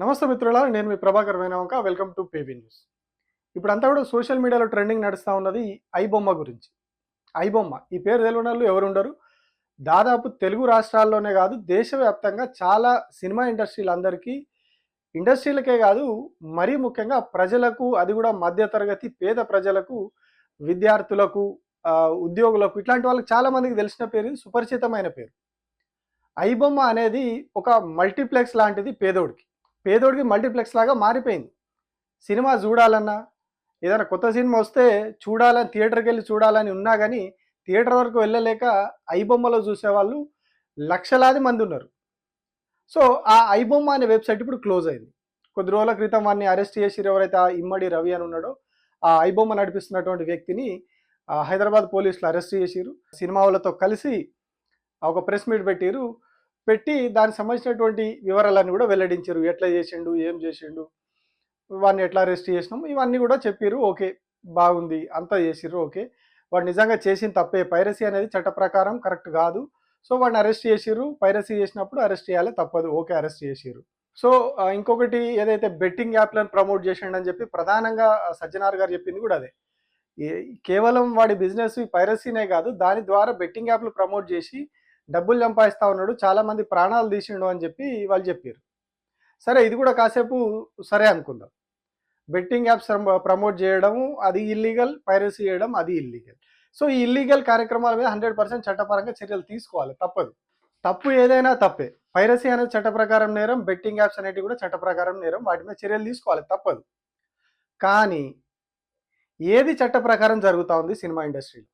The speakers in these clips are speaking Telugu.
నమస్తే మిత్రులారా నేను మీ ప్రభాకర్ వేణవంక. వెల్కమ్ టు పేవీ న్యూస్ ఇప్పుడు అంతా కూడా సోషల్ మీడియాలో ట్రెండింగ్ నడుస్తూ ఉన్నది ఐబొమ్మ గురించి. ఐబొమ్మ ఈ పేరు తెలియని వాళ్ళు ఎవరు ఉండరు దాదాపు తెలుగు రాష్ట్రాల్లోనే కాదు దేశవ్యాప్తంగా చాలా సినిమా ఇండస్ట్రీలందరికీ ఇండస్ట్రీలకే కాదు మరీ ముఖ్యంగా ప్రజలకు అది కూడా మధ్యతరగతి పేద ప్రజలకు విద్యార్థులకు ఉద్యోగులకు ఇట్లాంటి వాళ్ళకి చాలా మందికి తెలిసిన పేరు సుపరిచితమైన పేరు. ఐబొమ్మ అనేది ఒక మల్టీప్లెక్స్ లాంటిది పేదోడికి. పేదోడికి మల్టీప్లెక్స్ లాగా మారిపోయింది. సినిమా చూడాలన్నా ఏదైనా కొత్త సినిమా వస్తే చూడాలని థియేటర్కి వెళ్ళి చూడాలని ఉన్నా కానీ థియేటర్ వరకు వెళ్ళలేక ఐబొమ్మలో చూసేవాళ్ళు లక్షలాది మంది ఉన్నారు. సో ఆ ఐబొమ్మ అనే వెబ్సైట్ ఇప్పుడు క్లోజ్ అయింది. కొద్ది రోజుల క్రితం వాడిని అరెస్ట్ చేసి ఎవరైతే ఆ ఇమ్మడి రవి అని ఉన్నాడో ఆ ఐబొమ్మ నడిపిస్తున్నటువంటి వ్యక్తిని హైదరాబాద్ పోలీసులు అరెస్ట్ చేసిరు సినిమా వాళ్ళతో కలిసి ఒక ప్రెస్ మీట్ పెట్టిరు పెట్టి దానికి సంబంధించినటువంటి వివరాలన్నీ కూడా వెల్లడించారు. ఎట్లా చేసిండు ఏం చేసిండు వాడిని ఎట్లా అరెస్ట్ చేసినాం ఇవన్నీ కూడా చెప్పారు ఓకే బాగుంది అంతా చేసిర్రు. ఓకే వాడు నిజంగా చేసిన తప్పే. పైరసీ అనేది చట్ట ప్రకారం కరెక్ట్ కాదు. సో వాడిని అరెస్ట్ చేసిర్రు. పైరసీ చేసినప్పుడు అరెస్ట్ చేయాలి తప్పదు. ఓకే అరెస్ట్ చేసిర్రు. సో ఇంకొకటి ఏదైతే బెట్టింగ్ యాప్లను ప్రమోట్ చేసిండని చెప్పి ప్రధానంగా సజ్జనార్ గారు చెప్పింది కూడా అదే. ఏ- కేవలం వాడి బిజినెస్ పైరసీనే కాదు దాని ద్వారా బెట్టింగ్ యాప్లు ప్రమోట్ చేసి డబ్బులు సంపాదిస్తా ఉన్నాడు చాలా మంది ప్రాణాలు తీసిండు అని చెప్పి వాళ్ళు చెప్పారు సరే ఇది కూడా కాసేపు సరే అనుకుందాం. బెట్టింగ్ యాప్స్ ప్రమోట్ చేయడం అది ఇల్లీగల్ పైరసీ చేయడం అది ఇల్లీగల్. సో ఈ ఇల్లీగల్ కార్యక్రమాల మీద హండ్రెడ్ పర్సెంట్ చట్టపరంగా చర్యలు తీసుకోవాలి తప్పదు. తప్పు ఏదైనా తప్పే. పైరసీ అనేది చట్ట ప్రకారం నేరం బెట్టింగ్ యాప్స్ అనేటివి కూడా చట్ట ప్రకారం నేరం వాటి మీద చర్యలు తీసుకోవాలి తప్పదు. కానీ ఏది చట్ట ప్రకారం జరుగుతూ ఉంది సినిమా ఇండస్ట్రీలో?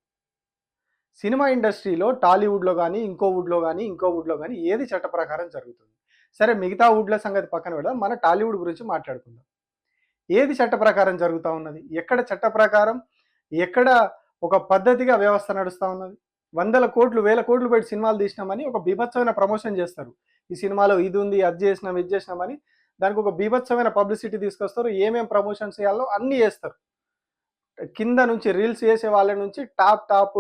సినిమా ఇండస్ట్రీలో టాలీవుడ్లో కానీ ఇంకో వుడ్లో కానీ ఇంకో వుడ్లో కానీ ఏది చట్ట ప్రకారం జరుగుతుంది? సరే మిగతా వుడ్ల సంగతి పక్కన పెడదాం. మన టాలీవుడ్ గురించి మాట్లాడుకుందాం. ఏది చట్ట ప్రకారం జరుగుతూ ఉన్నది? ఎక్కడ చట్ట ప్రకారం ఎక్కడ ఒక పద్ధతిగా వ్యవస్థ నడుస్తూ ఉన్నది? వందల కోట్లు వేల కోట్లు పెట్టి సినిమాలు తీసినామని ఒక బీభత్సమైన ప్రమోషన్ చేస్తారు. ఈ సినిమాలో ఇది ఉంది అది చేసినాం ఇది చేసినామని దానికి ఒక బీభత్సమైన పబ్లిసిటీ తీసుకొస్తారు. ఏమేం ప్రమోషన్స్ చేయాలో అన్నీ చేస్తారు. కింద నుంచి రీల్స్ చేసే వాళ్ళ నుంచి టాప్ టాప్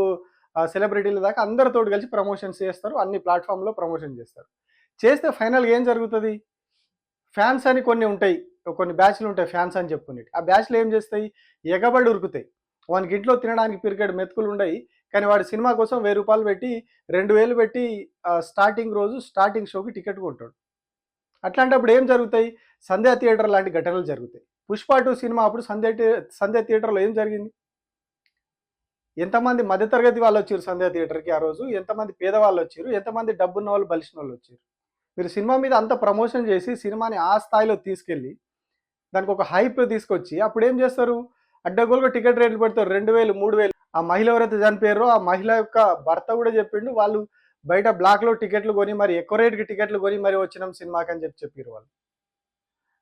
సెలబ్రిటీల దాకా అందరితో కలిసి ప్రమోషన్స్ చేస్తారు అన్ని ప్లాట్ఫామ్లో ప్రమోషన్ చేస్తారు. చేస్తే ఫైనల్గా ఏం జరుగుతుంది? ఫ్యాన్స్ అని కొన్ని ఉంటాయి కొన్ని బ్యాచ్లు ఉంటాయి ఫ్యాన్స్ అని చెప్పుకుని ఆ బ్యాచ్లు ఏం చేస్తాయి? ఎగబడి ఉరుకుతాయి. వానికి ఇంట్లో తినడానికి పిరికెడ్ మెతుకులు ఉండయి కానీ వాడి సినిమా కోసం వెయ్యి రూపాయలు పెట్టి రెండు వేలు పెట్టి స్టార్టింగ్ రోజు స్టార్టింగ్ షోకి టికెట్ కొంటాడు. అట్లాంటప్పుడు ఏం జరుగుతాయి? సంధ్యా థియేటర్ లాంటి ఘటనలు జరుగుతాయి. పుష్ప టూ సినిమా అప్పుడు సంధ్యా సంధ్యా థియేటర్లో ఏం జరిగింది? ఎంతమంది మధ్యతరగతి వాళ్ళు వచ్చారు సంధ్యా థియేటర్కి ఆ రోజు? ఎంతమంది పేదవాళ్ళు వచ్చారు? ఎంతమంది డబ్బున్న వాళ్ళు బలిసిన వాళ్ళు వచ్చారు? మీరు సినిమా మీద అంత ప్రమోషన్ చేసి సినిమాని ఆ స్థాయిలో తీసుకెళ్ళి దానికి ఒక హైప్ తీసుకొచ్చి అప్పుడు ఏం చేస్తారు? అడ్డగోలుగా టికెట్ రేట్లు పెడతారు. రెండు వేలు మూడు వేలు. ఆ మహిళ ఎవరైతే చనిపోయారో ఆ మహిళ యొక్క భర్త కూడా చెప్పిండు వాళ్ళు బయట బ్లాక్లో టికెట్లు కొని మరి ఎక్కువ రేటుకి టికెట్లు కొని మరి వచ్చినాం సినిమాకి అని చెప్పి చెప్పారు వాళ్ళు.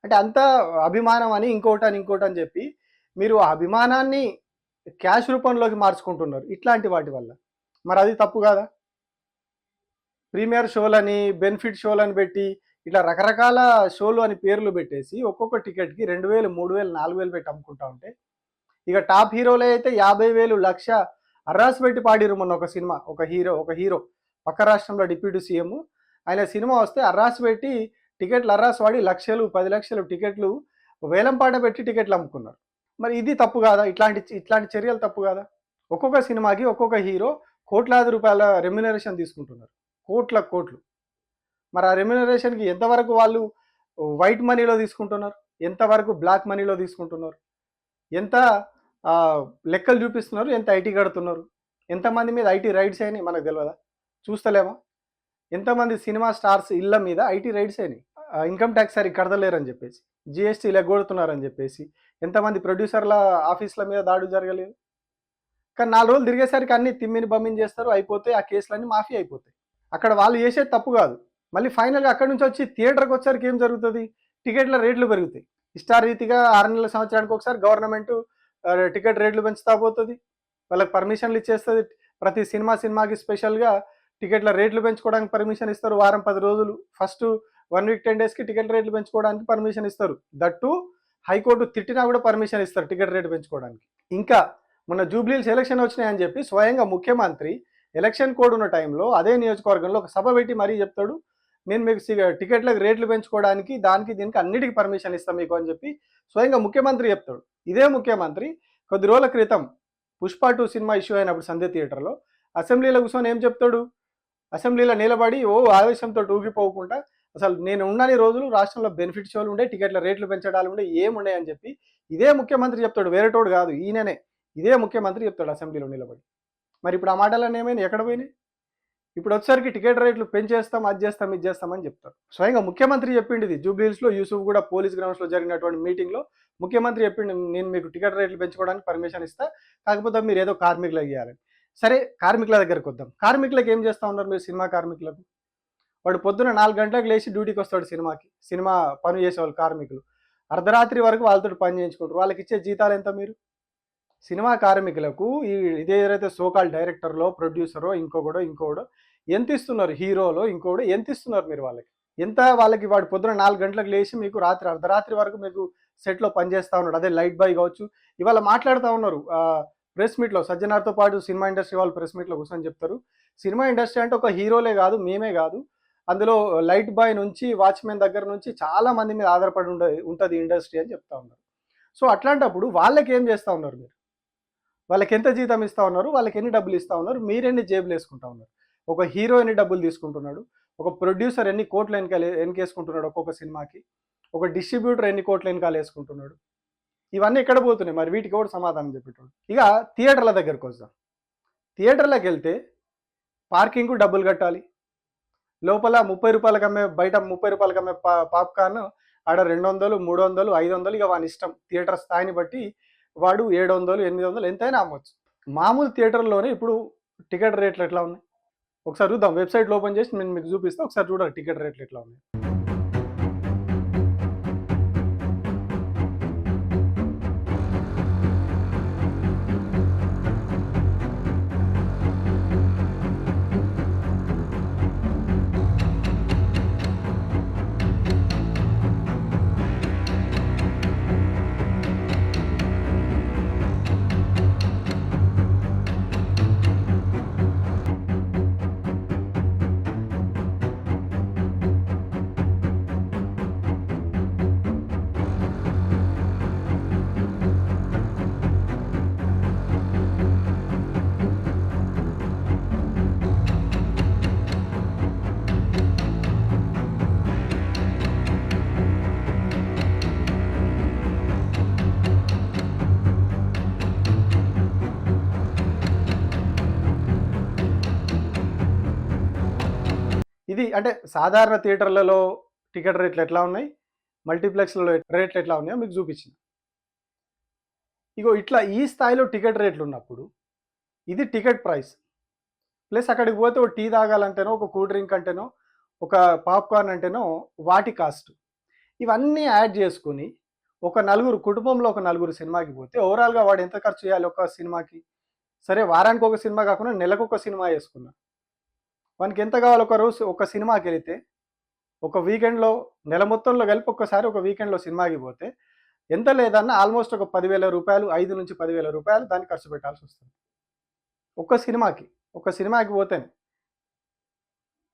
అంటే అంత అభిమానం అని ఇంకోటి అని ఇంకోటి అని చెప్పి మీరు ఆ అభిమానాన్ని క్యాష్ రూపంలోకి మార్చుకుంటున్నారు ఇట్లాంటి వాటి వల్ల. మరి అది తప్పు కాదా? ప్రీమియర్ షోలని బెనిఫిట్ షోలని పెట్టి ఇట్లా రకరకాల షోలు అని పేర్లు పెట్టేసి ఒక్కొక్క టికెట్కి రెండు వేలు మూడు వేలు నాలుగు వేలు పెట్టి అమ్ముకుంటా ఉంటే ఇక టాప్ హీరోలే అయితే యాభై వేలు లక్ష అర్రాస్ పెట్టి పాడిరు మొన్న ఒక సినిమా ఒక హీరో ఒక హీరో పక్క రాష్ట్రంలో డిప్యూటీ సీఎం. ఆయన సినిమా వస్తే అర్రాస్ పెట్టి టికెట్లు అర్రాస్ వాడి లక్షలు పది లక్షలు టికెట్లు వేలంపాట పెట్టి టికెట్లు అమ్ముకున్నారు. మరి ఇది తప్పు కాదా? ఇట్లాంటి ఇట్లాంటి చర్యలు తప్పు కాదా? ఒక్కొక్క సినిమాకి ఒక్కొక్క హీరో కోట్లాది రూపాయల రెమ్యునరేషన్ తీసుకుంటున్నారు. కోట్ల కోట్లు. మరి ఆ రెమ్యునరేషన్కి ఎంతవరకు వాళ్ళు వైట్ మనీలో తీసుకుంటున్నారు? ఎంతవరకు బ్లాక్ మనీలో తీసుకుంటున్నారు? ఎంత లెక్కలు చూపిస్తున్నారు? ఎంత ఐటీ కడుతున్నారు? ఎంతమంది మీద ఐటీ రైడ్స్ అయినాయి? మనకు తెలియదా చూస్తలేమా? ఎంతమంది సినిమా స్టార్స్ ఇళ్ళ మీద ఐటీ రైడ్స్ అయినాయి? ఇన్కమ్ ట్యాక్స్ సరి కడతలేరని చెప్పేసి జిఎస్టీ లెగ్గొడుతున్నారని చెప్పేసి ఎంతమంది ప్రొడ్యూసర్ల ఆఫీసుల మీద దాడులు జరగలేదు? కానీ నాలుగు రోజులు తిరిగేసరికి అన్ని తిమ్మిని బమ్మిని చేస్తారు అయిపోతాయి ఆ కేసులన్నీ మాఫీ అయిపోతాయి. అక్కడ వాళ్ళు చేసేది తప్పు కాదు. మళ్ళీ ఫైనల్గా అక్కడి నుంచి వచ్చి థియేటర్కి వచ్చేసరికి ఏం జరుగుతుంది? టికెట్ల రేట్లు పెరుగుతాయి. ఇష్టారీతిగా ఆరు నెలల సంవత్సరానికి ఒకసారి గవర్నమెంట్ టికెట్ రేట్లు పెంచుతా పోతుంది. వాళ్ళకి పర్మిషన్లు ఇచ్చేస్తుంది. ప్రతి సినిమా సినిమాకి స్పెషల్గా టికెట్ల రేట్లు పెంచుకోవడానికి పర్మిషన్ ఇస్తారు. వారం పది రోజులు. ఫస్ట్ వన్ వీక్ టెన్ డేస్కి టికెట్ రేట్లు పెంచుకోవడానికి పర్మిషన్ ఇస్తారు. దట్టు హైకోర్టు తిట్టినా కూడా పర్మిషన్ ఇస్తారు టికెట్ రేటు పెంచుకోవడానికి. ఇంకా మొన్న జూబ్లీల్స్ ఎలక్షన్ వచ్చినాయని చెప్పి స్వయంగా ముఖ్యమంత్రి ఎలక్షన్ కోడ్ ఉన్న టైంలో అదే నియోజకవర్గంలో ఒక సభ పెట్టి మరీ చెప్తాడు నేను మీకు టికెట్లకు రేట్లు పెంచుకోవడానికి దానికి దీనికి అన్నిటికీ పర్మిషన్ ఇస్తాం మీకు అని చెప్పి స్వయంగా ముఖ్యమంత్రి చెప్తాడు. ఇదే ముఖ్యమంత్రి కొద్ది రోజుల క్రితం పుష్ప టూ సినిమా ఇష్యూ అయినప్పుడు సంధ్య థియేటర్లో అసెంబ్లీలో కూర్చొని ఏం చెప్తాడు? అసెంబ్లీలో నిలబడి ఓ ఆవేశంతో ఊగిపోకుండా అసలు నేను ఉండని రోజులు రాష్ట్రంలో బెనిఫిట్ షోలు ఉండే టికెట్ల రేట్లు పెంచడాలు ఉండే ఏముండే అని చెప్పి ఇదే ముఖ్యమంత్రి చెప్తాడు. వేరేటోడు కాదు ఈయననే. ఇదే ముఖ్యమంత్రి చెప్తాడు అసెంబ్లీలో నిలబడి. మరి ఇప్పుడు ఆ మాటలన్నీ ఏమైనా ఎక్కడ పోయినాయి? ఇప్పుడు వచ్చేసరికి టికెట్ రేట్లు పెంచేస్తాం అది చేస్తాం ఇది చేస్తామని చెప్తారు స్వయంగా ముఖ్యమంత్రి చెప్పింది ఇది. జూబ్లీహిల్స్లో యూసుఫ్ కూడా పోలీస్ గ్రౌండ్స్లో జరిగినటువంటి మీటింగ్లో ముఖ్యమంత్రి చెప్పిండు నేను మీకు టికెట్ రేట్లు పెంచుకోవడానికి పర్మిషన్ ఇస్తా కాకపోతే మీరు ఏదో కార్మికులకు ఇవ్వాలని సరే కార్మికుల దగ్గరకు వద్దాం. కార్మికులకు ఏం చేస్తూ ఉన్నారు మీరు? సినిమా కార్మికులకు? వాడు పొద్దున నాలుగు గంటలకు లేచి డ్యూటీకి వస్తాడు సినిమాకి. సినిమా పని చేసేవాళ్ళు కార్మికులు. అర్ధరాత్రి వరకు వాళ్ళతో పని చేయించుకుంటారు. వాళ్ళకి ఇచ్చే జీతాలు ఎంత మీరు? సినిమా కార్మికులకు ఈ ఇదే ఏదైతే సోకాల్ డైరెక్టర్లో ప్రొడ్యూసరో ఇంకొకడో ఇంకోడో ఎంత ఇస్తున్నారు? హీరోలో ఇంకోడో ఎంత ఇస్తున్నారు మీరు వాళ్ళకి? ఎంత వాళ్ళకి వాడు పొద్దున నాలుగు గంటలకు లేచి మీకు రాత్రి అర్ధరాత్రి వరకు మీకు సెట్లో పనిచేస్తూ ఉన్నాడు. అదే లైట్ బాయ్ కావచ్చు. ఇవాళ మాట్లాడుతూ ఉన్నారు. ప్రెస్ మీట్లో సజ్జనార్తో పాటు సినిమా ఇండస్ట్రీ వాళ్ళు ప్రెస్ మీట్లో కూర్చొని చెప్తారు. సినిమా ఇండస్ట్రీ అంటే ఒక హీరోలే కాదు మేమే కాదు. అందులో లైట్ బాయ్ నుంచి వాచ్మెన్ దగ్గర నుంచి చాలా మంది మీద ఆధారపడి ఉండ ఉంటుంది ఇండస్ట్రీ అని చెప్తా ఉన్నారు. సో అట్లాంటప్పుడు వాళ్ళకి ఏం చేస్తూ ఉన్నారు మీరు? వాళ్ళకి ఎంత జీతం ఇస్తా ఉన్నారు? వాళ్ళకి ఎన్ని డబ్బులు ఇస్తా ఉన్నారు? మీరెన్ని జేబులు వేసుకుంటా ఉన్నారు? ఒక హీరో ఎన్ని డబ్బులు తీసుకుంటున్నాడు? ఒక ప్రొడ్యూసర్ ఎన్ని కోట్లు వెనక వెనకేసుకుంటున్నాడు ఒక్కొక్క సినిమాకి? ఒక డిస్ట్రిబ్యూటర్ ఎన్ని కోట్లు వెనకాల వేసుకుంటున్నాడు? ఇవన్నీ ఎక్కడ పోతున్నాయి? మరి వీటికి కూడా సమాధానం చెప్పేటోడు? ఇక థియేటర్ల దగ్గరకు వద్దాం. థియేటర్లకు వెళ్తే పార్కింగ్కు డబ్బులు కట్టాలి. లోపల ముప్పై రూపాయలకి అమ్మే బయట ముప్పై రూపాయలకి అమ్మే పా పాప్కార్న్ ఆడ రెండు వందలు మూడు వందలు ఐదు వందలు ఇక వాని ఇష్టం. థియేటర్ స్థాయిని బట్టి వాడు ఏడు వందలు ఎనిమిది వందలు ఎంతైనా అమ్మొచ్చు. మామూలు థియేటర్లోనే ఇప్పుడు టికెట్ రేట్లు ఎట్లా ఉన్నాయి? ఒకసారి చూద్దాం. వెబ్సైట్ ఓపెన్ చేసి నేను మీకు చూపిస్తే. ఒకసారి చూడండి టికెట్ రేట్లు ఎట్లా ఉన్నాయి? ఇది అంటే సాధారణ థియేటర్లలో టికెట్ రేట్లు ఎట్లా ఉన్నాయి? మల్టీప్లెక్స్లలో రేట్లు ఎట్లా ఉన్నాయో మీకు చూపించిన ఇగో ఇట్లా ఈ స్థాయిలో టికెట్ రేట్లు ఉన్నప్పుడు ఇది టికెట్ ప్రైస్. ప్లస్ అక్కడికి పోతే ఒక టీ తాగాలంటేనో ఒక కూల్ డ్రింక్ అంటేనో ఒక పాప్కార్న్ అంటేనో వాటి కాస్ట్. ఇవన్నీ యాడ్ చేసుకుని ఒక నలుగురు కుటుంబంలో ఒక నలుగురు సినిమాకి పోతే ఓవరాల్గా వాడు ఎంత ఖర్చు చేయాలి ఒక సినిమాకి? సరే వారానికి ఒక సినిమా కాకుండా నెలకు ఒక సినిమా వేసుకున్నా. మనకి ఎంత కావాలి ఒక రోజు ఒక సినిమాకి వెళితే ఒక వీకెండ్లో నెల మొత్తంలో కలిపి ఒక్కసారి ఒక వీకెండ్లో సినిమాకి పోతే ఎంత లేదన్నా ఆల్మోస్ట్ ఒక పదివేల రూపాయలు ఐదు నుంచి పదివేల రూపాయలు దాన్ని ఖర్చు పెట్టాల్సి వస్తుంది. ఒక సినిమాకి ఒక సినిమాకి పోతేనే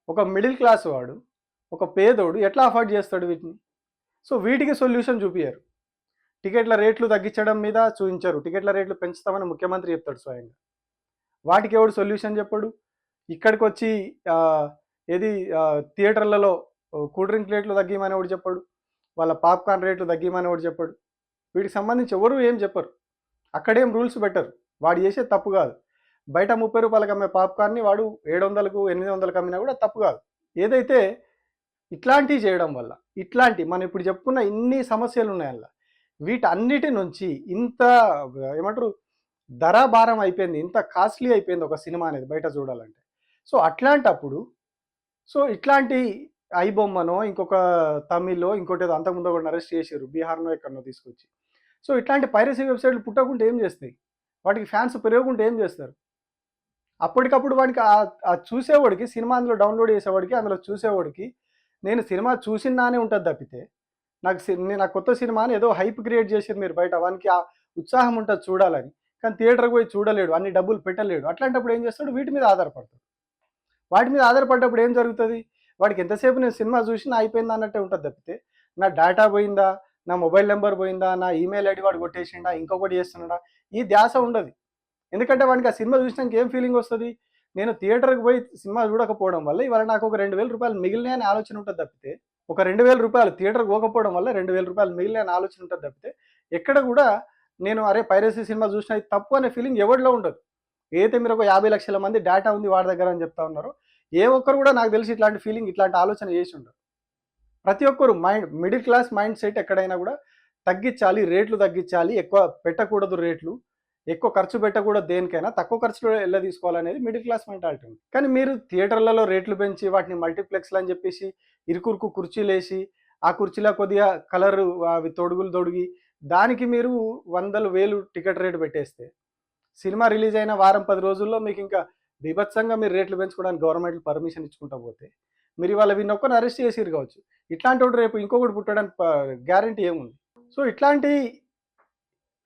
ఒక మిడిల్ క్లాస్ వాడు ఒక పేదోడు ఎట్లా అఫోర్డ్ చేస్తాడు వీటిని? సో వీటికి సొల్యూషన్ చూపించారు టికెట్ల రేట్లు తగ్గించడం మీద చూపించారు. టికెట్ల రేట్లు పెంచుతామని ముఖ్యమంత్రి చెప్తాడు స్వయంగా. వాటికి ఎవడు సొల్యూషన్ చెప్పాడు? ఇక్కడికి వచ్చి ఏది థియేటర్లలో కూల్ డ్రింక్ రేట్లు తగ్గిమని ఒకటి చెప్పాడు. వాళ్ళ పాప్కార్న్ రేట్లు తగ్గిమని ఒకటి చెప్పాడు. వీటికి సంబంధించి ఎవరు ఏం చెప్పరు. అక్కడేం రూల్స్ పెట్టరు. వాడు చేసే తప్పు కాదు. బయట ముప్పై రూపాయలకు అమ్మే పాప్కార్న్ని వాడు ఏడు వందలకు ఎనిమిది వందలకు అమ్మినా కూడా తప్పు కాదు. ఏదైతే ఇట్లాంటివి చేయడం వల్ల ఇట్లాంటి మనం ఇప్పుడు చెప్పుకున్న ఇన్ని సమస్యలు ఉన్నాయి అలా వీటన్నిటి నుంచి ఇంత ఏమంటారు ధర భారం అయిపోయింది ఇంత కాస్ట్లీ అయిపోయింది ఒక సినిమా అనేది బయట చూడాలంటే. సో అట్లాంటప్పుడు సో ఇట్లాంటి ఐబొమ్మనో ఇంకొక తమిళ్ళో ఇంకోటి ఏదో అంతకుముందు ఒకటి అరెస్ట్ చేసారు బీహార్లో ఎక్కడనో తీసుకొచ్చి. సో ఇట్లాంటి పైరసీ వెబ్సైట్లు పుట్టకుంటే ఏం చేస్తాయి? వాటికి ఫ్యాన్స్ పెరగకుంటే ఏం చేస్తారు? అప్పటికప్పుడు వాడికి ఆ- చూసేవాడికి సినిమా అందులో డౌన్లోడ్ చేసేవాడికి అందులో చూసేవాడికి నేను సినిమా చూసినానే ఉంటుంది తప్పితే నాకు సి- నేను నా కొత్త సినిమాని ఏదో హైప్ క్రియేట్ చేసారు మీరు బయట వానికి ఆ ఉత్సాహం ఉంటుంది చూడాలని కానీ థియేటర్కి పోయి చూడలేడు అన్ని డబ్బులు పెట్టలేడు. అట్లాంటప్పుడు ఏం చేస్తాడు? వీటి మీద ఆధారపడతాడు. వాటి మీద ఆధారపడ్డప్పుడు ఏం జరుగుతుంది? వాడికి ఎంతసేపు నేను సినిమా చూసినా అయిపోయిందా అన్నట్టే ఉంటుంది తప్పితే నా డేటా పోయిందా? నా మొబైల్ నెంబర్ పోయిందా? నా ఈమెయిల్ ఐడి వాడు కొట్టేసిండా? ఇంకొకటి చేస్తున్నాడా? ఈ ధ్యాస ఉండదు. ఎందుకంటే వాడికి ఆ సినిమా చూసినాక ఏం ఫీలింగ్ వస్తుంది? నేను థియేటర్కి పోయి సినిమా చూడకపోవడం వల్ల ఇవాళ నాకు ఒక రెండు వేల రూపాయలు మిగిలినాయి అని ఆలోచన ఉంటుంది తప్పితే ఒక రెండు వేల రూపాయలు థియేటర్కి పోకపోవడం వల్ల రెండు వేల రూపాయలు మిగిలినాయని ఆలోచన ఉంటుంది తప్పితే ఎక్కడ కూడా నేను అరే పైరసీ సినిమా చూసినా తప్పు అనే ఫీలింగ్ ఎవరిలో ఉండదు. ఏదైతే మీరు ఒక యాభై లక్షల మంది డేటా ఉంది వాడి దగ్గర అని చెప్తా ఉన్నారు ఏ ఒక్కరు కూడా నాకు తెలిసి ఇట్లాంటి ఫీలింగ్ ఇట్లాంటి ఆలోచన చేసి ఉండరు. ప్రతి ఒక్కరు mind middle class mind set ఎక్కడైనా కూడా తగ్గించాలి రేట్లు తగ్గించాలి ఎక్కువ పెట్టకూడదు రేట్లు ఎక్కువ ఖర్చు పెట్టకూడదు దేనికైనా తక్కువ ఖర్చులో ఎలా తీసుకోవాలనేది మిడిల్ క్లాస్ మెంటాలిటీ ఉంది. కానీ మీరు థియేటర్లలో రేట్లు పెంచి వాటిని మల్టీప్లెక్స్లు అని చెప్పేసి ఇరుకురుకు కుర్చీలు వేసి ఆ కుర్చీలో కొద్దిగా కలర్ అవి తొడుగులు తొడిగి దానికి మీరు వందలు వేలు టికెట్ రేటు పెట్టేస్తే సినిమా రిలీజ్ అయిన వారం పది రోజుల్లో మీకు ఇంకా బీభత్సంగా మీరు రేట్లు పెంచుకోవడానికి గవర్నమెంట్ పర్మిషన్ ఇచ్చుకుంటా పోతే మీరు వాళ్ళ వీళ్ళని ఒక్కరిని అరెస్ట్ చేసిరు కావచ్చు. ఇట్లాంటి వాడు రేపు ఇంకొకటి పుట్టడానికి గ్యారంటీ ఏముంది? సో ఇట్లాంటి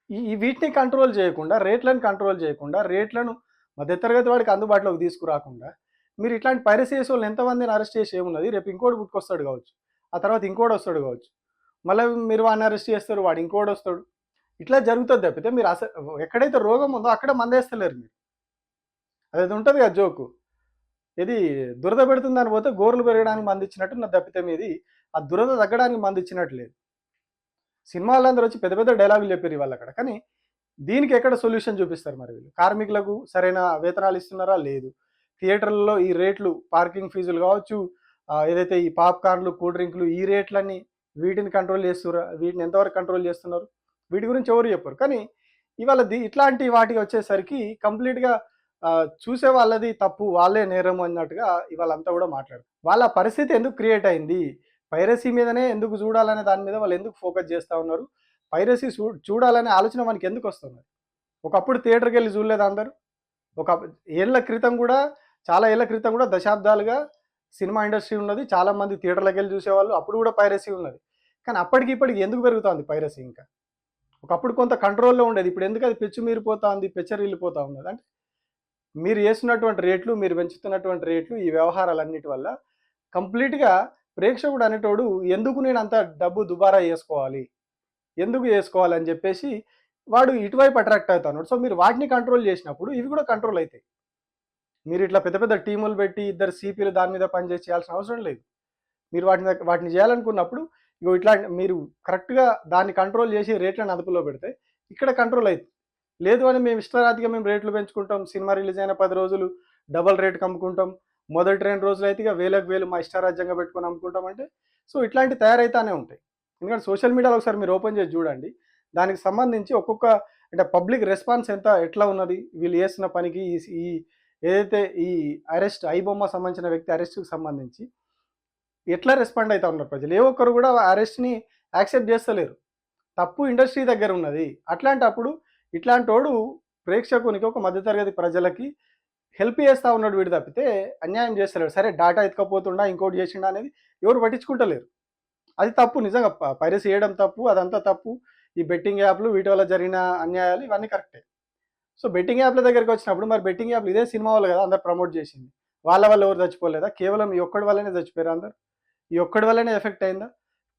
ఈ వీటిని కంట్రోల్ చేయకుండా రేట్లను కంట్రోల్ చేయకుండా రేట్లను మధ్యతరగతి వాడికి అందుబాటులోకి తీసుకురాకుండా మీరు ఇట్లాంటి పైరసీ చేసే వాళ్ళు ఎంతమందిని అరెస్ట్ చేసి ఏమున్నది? రేపు ఇంకోటి పుట్టుకొస్తాడు కావచ్చు. ఆ తర్వాత ఇంకోటి వస్తాడు కావచ్చు. మళ్ళీ మీరు వాడిని అరెస్ట్ చేస్తారు వాడు ఇంకోటి వస్తాడు ఇట్లా జరుగుతుంది తప్పితే మీరు అసలు ఎక్కడైతే రోగం ఉందో అక్కడ మందేస్తలేరు మీరు. అది ఉంటుంది కదా జోకు. ఇది దురద పెడుతుందని పోతే గోర్లు పెరగడానికి మంది ఇచ్చినట్టు నా తప్పితే మీది ఆ దురద తగ్గడానికి మంది ఇచ్చినట్టు లేదు. సినిమాలందరూ వచ్చి పెద్ద పెద్ద డైలాగులు చెప్పారు వాళ్ళు అక్కడ. కానీ దీనికి ఎక్కడ సొల్యూషన్ చూపిస్తారు మరి వీళ్ళు? కార్మికులకు సరైన వేతనాలు ఇస్తున్నారా? లేదు. థియేటర్లలో ఈ రేట్లు పార్కింగ్ ఫీజులు కావచ్చు ఏదైతే ఈ పాప్కార్న్లు కూల్ డ్రింక్లు ఈ రేట్లన్నీ వీటిని కంట్రోల్ చేస్తున్నారా వీటిని ఎంతవరకు కంట్రోల్ చేస్తున్నారు? వీటి గురించి ఎవరు చెప్పరు. కానీ ఇవాళ ది ఇట్లాంటి వాటికి వచ్చేసరికి కంప్లీట్గా చూసే వాళ్ళది తప్పు వాళ్ళే నేరం అన్నట్టుగా ఇవాళ అంతా కూడా మాట్లాడు. వాళ్ళ పరిస్థితి ఎందుకు క్రియేట్ అయింది? పైరసీ మీదనే ఎందుకు చూడాలనే దాని మీద వాళ్ళు ఎందుకు ఫోకస్ చేస్తూ ఉన్నారు? పైరసీ చూ చూడాలనే ఆలోచన మనకి ఎందుకు వస్తుంది? ఒకప్పుడు థియేటర్కి వెళ్ళి చూడలేదు అందరూ. ఒక ఏళ్ళ క్రితం కూడా చాలా ఏళ్ళ క్రితం కూడా దశాబ్దాలుగా సినిమా ఇండస్ట్రీ ఉన్నది. చాలామంది థియేటర్లకు వెళ్ళి చూసేవాళ్ళు. అప్పుడు కూడా పైరసీ ఉన్నది. కానీ అప్పటికి ఇప్పటికి ఎందుకు పెరుగుతుంది పైరసీ ఇంకా? ఒకప్పుడు కొంత కంట్రోల్లో ఉండేది. ఇప్పుడు ఎందుకు అది పెచ్చు మీరిపోతా ఉంది పెచ్చరిల్లిపోతా ఉన్నది? అంటే మీరు చేస్తున్నటువంటి రేట్లు మీరు పెంచుతున్నటువంటి రేట్లు ఈ వ్యవహారాలన్నిటి వల్ల కంప్లీట్గా ప్రేక్షకుడు అనేటోడు ఎందుకు నేను అంత డబ్బు దుబారా చేసుకోవాలి ఎందుకు వేసుకోవాలని చెప్పేసి వాడు ఇటువైపు అట్రాక్ట్ అవుతాడు సో మీరు వాటిని కంట్రోల్ చేసినప్పుడు ఇవి కూడా కంట్రోల్ అవుతాయి. మీరు ఇట్లా పెద్ద పెద్ద టీములు పెట్టి ఇద్దరు సిపిలు దాని మీద పనిచేసి చేయాల్సిన అవసరం లేదు. మీరు వాటిని వాటిని చేయాలనుకున్నప్పుడు ఇగో ఇట్లా మీరు కరెక్ట్గా దాన్ని కంట్రోల్ చేసి రేట్లను అదుపులో పెడితే ఇక్కడ కంట్రోల్ అవుతుంది లేదు అని మేము ఇష్టరాతిగా మేము రేట్లు పెంచుకుంటాం సినిమా రిలీజ్ అయిన పది రోజులు డబల్ రేట్కి అమ్ముకుంటాం మొదటి రెండు రోజులు అయితే ఇక వేలకు వేలు మా ఇష్టారాజ్యంగా పెట్టుకొని అమ్ముకుంటాం అంటే సో ఇట్లాంటి తయారైతానే ఉంటాయి. ఎందుకంటే సోషల్ మీడియాలో ఒకసారి మీరు ఓపెన్ చేసి చూడండి దానికి సంబంధించి ఒక్కొక్క అంటే పబ్లిక్ రెస్పాన్స్ ఎంత ఎట్లా ఉన్నది వీళ్ళు చేస్తున్న పనికి ఈ ఏదైతే ఈ అరెస్ట్ ఐబొమ్మ సంబంధించిన వ్యక్తి అరెస్ట్కి సంబంధించి ఎట్లా రెస్పాండ్ అవుతా ఉన్నారు ప్రజలు? ఏ ఒక్కరు కూడా అరెస్ట్ని యాక్సెప్ట్ చేస్తలేరు. తప్పు ఇండస్ట్రీ దగ్గర ఉన్నది. అట్లాంటప్పుడు ఇట్లాంటి వాడు ప్రేక్షకునికి ఒక మధ్యతరగతి ప్రజలకి హెల్ప్ చేస్తూ ఉన్నాడు వీడు తప్పితే అన్యాయం చేస్తలేడు. సరే డాటా ఎత్తుకపోతుండా ఇంకోటి చేసిండా అనేది ఎవరు పట్టించుకుంటలేరు. అది తప్పు నిజంగా. పైరసీ చేయడం తప్పు అదంతా తప్పు. ఈ బెట్టింగ్ యాప్లు వీటి వల్ల జరిగిన అన్యాయాలు ఇవన్నీ కరెక్టే. సో బెట్టింగ్ యాప్ల దగ్గరికి వచ్చినప్పుడు మరి బెట్టింగ్ యాప్లు ఇదే సినిమా వాళ్ళు కదా అందరు ప్రమోట్ చేసింది. వాళ్ళ వల్ల ఎవరు చచ్చిపోలేదా? కేవలం ఈ ఒక్కడి వల్లనే చచ్చిపోయారు అందరు? ఈ ఒక్కడి వల్లనే ఎఫెక్ట్ అయిందా?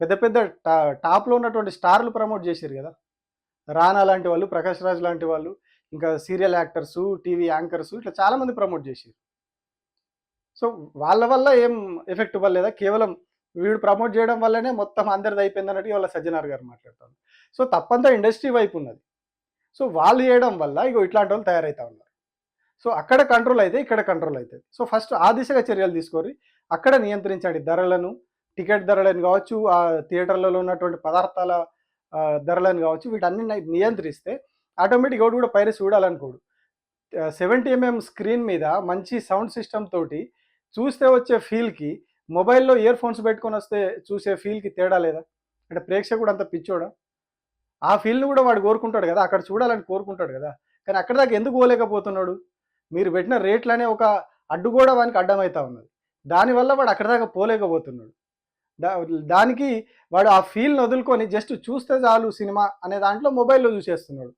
పెద్ద పెద్ద టా టాప్లో ఉన్నటువంటి స్టార్లు ప్రమోట్ చేశారు కదా. రానా లాంటి వాళ్ళు ప్రకాష్ రాజ్ లాంటి వాళ్ళు ఇంకా సీరియల్ యాక్టర్స్ టీవీ యాంకర్స్ ఇట్లా చాలామంది ప్రమోట్ చేశారు. సో వాళ్ళ వల్ల ఏం ఎఫెక్ట్ ఇవ్వలేదా కేవలం వీడు ప్రమోట్ చేయడం వల్లనే మొత్తం అందరిది అయిపోయింది అన్నట్టు వాళ్ళ సజ్జనార్ గారు మాట్లాడుతారు. సో తప్పంతా ఇండస్ట్రీ వైపు ఉన్నది. సో వాళ్ళు చేయడం వల్ల ఇగో ఇట్లాంటి వాళ్ళు తయారవుతా ఉన్నారు. సో అక్కడ కంట్రోల్ అయితే ఇక్కడ కంట్రోల్ అవుతుంది సో ఫస్ట్ ఆ దిశగా చర్యలు తీసుకొని అక్కడ నియంత్రించండి ధరలను టికెట్ ధరలను కావచ్చు ఆ థియేటర్లలో ఉన్నటువంటి పదార్థాల ధరలను కావచ్చు వీటన్ని నియంత్రిస్తే ఆటోమేటిక్ ఒకటి కూడా పైరస్ చూడాలనుకోడు సెవెంటీ ఎంఎం స్క్రీన్ మీద మంచి సౌండ్ సిస్టమ్ తోటి చూస్తే వచ్చే ఫీల్కి మొబైల్లో ఇయర్ ఫోన్స్ పెట్టుకొని వస్తే చూసే ఫీల్కి తేడా లేదా? అంటే ప్రేక్షకుడు అంత పిచ్చోడా? ఆ ఫీల్ని కూడా వాడు కోరుకుంటాడు కదా అక్కడ చూడాలని కోరుకుంటాడు కదా. కానీ అక్కడ దాకా ఎందుకు పోలేకపోతున్నాడు? మీరు పెట్టిన రేట్లనే ఒక అడ్డుగోడ వానికి అడ్డమవుతా ఉన్నది. దానివల్ల వాడు అక్కడ దాకా పోలేకపోతున్నాడు. దా దానికి వాడు ఆ ఫీల్ని వదులుకొని జస్ట్ చూస్తే చాలు సినిమా అనే దాంట్లో మొబైల్లో చూసేస్తున్నాడు.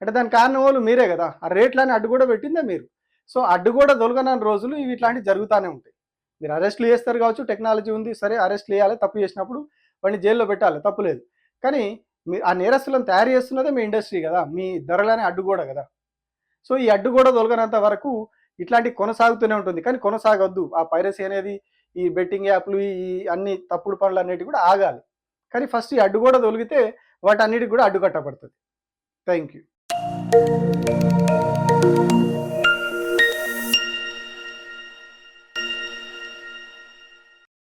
అంటే దాని కారణం వాళ్ళు మీరే కదా. ఆ రేట్లని కూడా పెట్టిందే మీరు. సో అడ్డు కూడా దొలగనని రోజులు ఇవి ఇట్లాంటివి జరుగుతూనే ఉంటాయి. మీరు అరెస్ట్లు చేస్తారు కావచ్చు టెక్నాలజీ ఉంది సరే అరెస్ట్లు చేయాలి తప్పు చేసినప్పుడు వాడిని జైల్లో పెట్టాలి తప్పు లేదు. కానీ మీ ఆ నేరస్తులను తయారు చేస్తున్నదే మీ ఇండస్ట్రీ కదా. మీ ధరలనే అడ్డుగోడ కదా. సో ఈ అడ్డుగోడ తొలగనంత వరకు ఇట్లాంటి కొనసాగుతూనే ఉంటుంది. కానీ కొనసాగొద్దు. ఆ పైరసీ అనేది ఈ బెట్టింగ్ యాప్లు ఈ అన్ని తప్పుడు పనులు అనేటివి కూడా ఆగాలి. కానీ ఫస్ట్ ఈ అడ్డుగోడ తొలిగితే వాటన్నిటికి కూడా అడ్డుకట్టబడుతుంది. Thank you